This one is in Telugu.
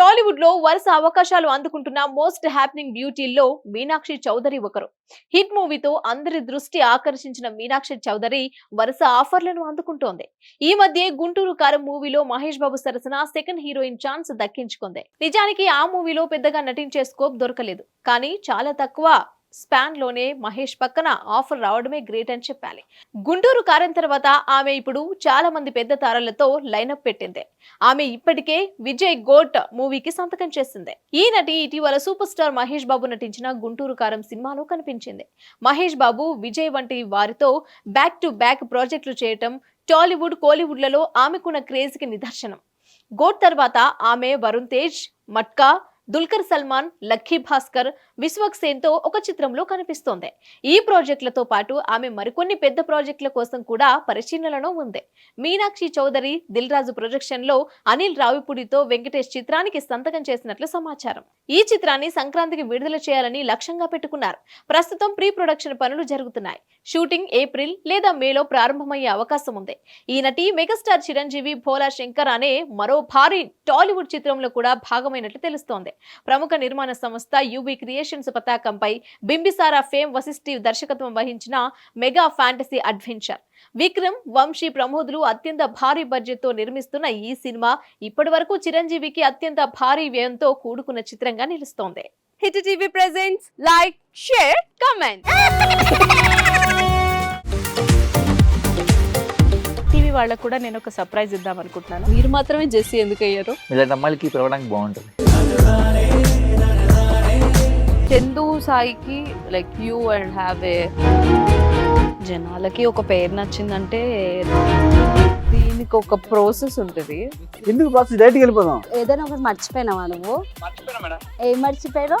టాలీవుడ్లో వరుస అవకాశాలు అందుకుంటున్న మోస్ట్ హ్యాపెనింగ్ బ్యూటీల్లో మీనాక్షి చౌదరి ఒకరు. హిట్ మూవీతో అందరి దృష్టి ఆకర్షించిన మీనాక్షి చౌదరి వరుస ఆఫర్లను అందుకుంటోంది. ఈ మధ్య గుంటూరు కారం మూవీలో మహేష్ బాబు సరసన సెకండ్ హీరోయిన్ ఛాన్స్ దక్కించుకుంది. నిజానికి ఆ మూవీలో పెద్దగా నటించే స్కోప్ దొరకలేదు. కానీ చాలా తక్కువ స్పాన్లోనే మహేష్ పక్కన ఆఫర్ రావడమే గ్రేట్ అని చెప్పాలి. గుంటూరు కారం తర్వాత ఆమె ఇప్పుడు చాలా మంది పెద్ద తారలతో లైనప్ పెట్టింది. ఆమె ఇప్పటికే విజయ్ గోట్ మూవీకి సంతకం చేసింది. ఈ నటి ఇటీవల సూపర్ స్టార్ మహేష్ బాబు నటించిన గుంటూరు కారం సినిమాలో కనిపించింది. మహేష్ బాబు విజయ్ వంటి వారితో బ్యాక్ టు బ్యాక్ ప్రాజెక్టులు చేయటం టాలీవుడ్ కోలీవుడ్లలో ఆమెకున్న క్రేజ్కి నిదర్శనం. గోట్ తర్వాత ఆమె వరుణ్ తేజ్ మట్కా దుల్కర్ సల్మాన్ లక్కీ భాస్కర్ విశ్వక్ సేన్తో ఒక చిత్రంలో కనిపిస్తోంది. ఈ ప్రాజెక్టులతో పాటు ఆమె మరికొన్ని పెద్ద ప్రాజెక్టుల కోసం కూడా పరిశీలనలో ఉంది. మీనాక్షి చౌదరి దిల్ రాజు ప్రొజెక్షన్లో అనిల్ రావిపూడితో వెంకటేష్ చిత్రానికి సంతకం చేసినట్లు సమాచారం. ఈ చిత్రాన్ని సంక్రాంతికి విడుదల చేయాలని లక్ష్యంగా పెట్టుకున్నారు. ప్రస్తుతం ప్రీ ప్రొడక్షన్ పనులు జరుగుతున్నాయి. షూటింగ్ ఏప్రిల్ లేదా మేలో ప్రారంభమయ్యే అవకాశం ఉంది. ఈ నటి మెగాస్టార్ చిరంజీవి భోలా శంకర్ అనే మరో భారీ టాలీవుడ్ చిత్రంలో కూడా భాగమైనట్లు తెలుస్తోంది. ప్రముఖ నిర్మాణ సంస్థ యూబీ క్రియేషన్స్ పతాకంపై బింబిసారా ఫేమ్ వసిష్ఠి దర్శకత్వం వహించిన mega fantasy adventure. Vikram Vamsi ప్రమోదులు అత్యంత భారీ బడ్జెట్తో నిర్మిస్తున్న ఈ సినిమా ఇప్పటి వరకు చిరంజీవికి అత్యంత భారీ వ్యయంతో కూడుకున్న చిత్రంగా నిలుస్తోంది. Hit TV presents like share comment. TV వాళ్ళకు కూడా నేను ఒక సర్ప్రైజ్ ఇద్దాం అనుకుంటున్నాను. మీరు మాత్రమే జెస్సీ ఎందుకు అయ్యారు ఇలాంటి అమ్మాయిలకి పిలవడానికి బాగుంటుంది. చందు సాయికి like you and have a జనాలకి ఒక పేరు నచ్చిందంటే దీనికి ఒక ప్రాసెస్ ఉంటుంది. ఎందుకు ప్రాసెస్ డైరెక్ట్కి వెళ్ళిపోదాం. ఏదైనా ఒకటి మర్చిపోయినావా నువ్వు? ఏం మర్చిపోయావు